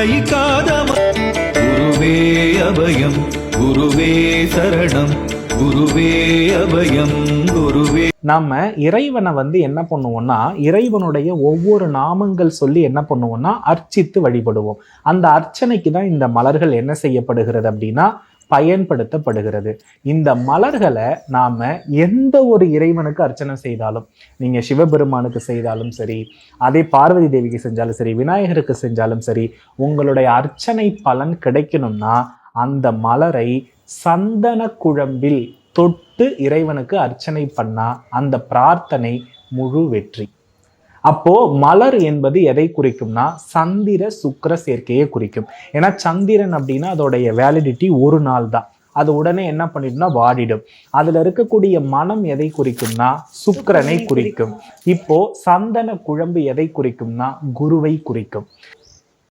மறைக்காத குருவே அபயம் குருவே சரணம் குருவே அபயம் குருவே. நம்ம இறைவனை வந்து என்ன பண்ணுவோம்னா இறைவனுடைய ஒவ்வொரு நாமங்கள் சொல்லி என்ன பண்ணுவோம்னா அர்ச்சித்து வழிபடுவோம். அந்த அர்ச்சனைக்கு தான் இந்த மலர்கள் என்ன செய்யப்படுகிறது அப்படின்னா பயன்படுத்தப்படுகிறது. இந்த மலர்களை நாம எந்த ஒரு இறைவனுக்கு அர்ச்சனை செய்தாலும் நீங்க சிவபெருமானுக்கு செய்தாலும் சரி அதே பார்வதி தேவிக்கு செஞ்சாலும் சரி விநாயகருக்கு செஞ்சாலும் சரி உங்களுடைய அர்ச்சனை பலன் கிடைக்கணும்னா அந்த மலரை சந்தன குழம்பில் தொட்டு இறைவனுக்கு அர்ச்சனை பண்ணா அந்த பிரார்த்தனை முழு வெற்றி. அப்போ மலர் என்பது எதை குறிக்கும்னா சந்திர சுக்கிர சேர்க்கையை குறிக்கும். ஏன்னா சந்திரன் அப்படின்னா அதோடைய வேலிடிட்டி ஒரு நாள் தான். அது உடனே என்ன பண்ணிடும்னா வாடிடும். அதுல இருக்கக்கூடிய மனம் எதை குறிக்கும்னா சுக்கிரனை குறிக்கும். இப்போ சந்தன குழம்பு எதை குறிக்கும்னா குருவை குறிக்கும்.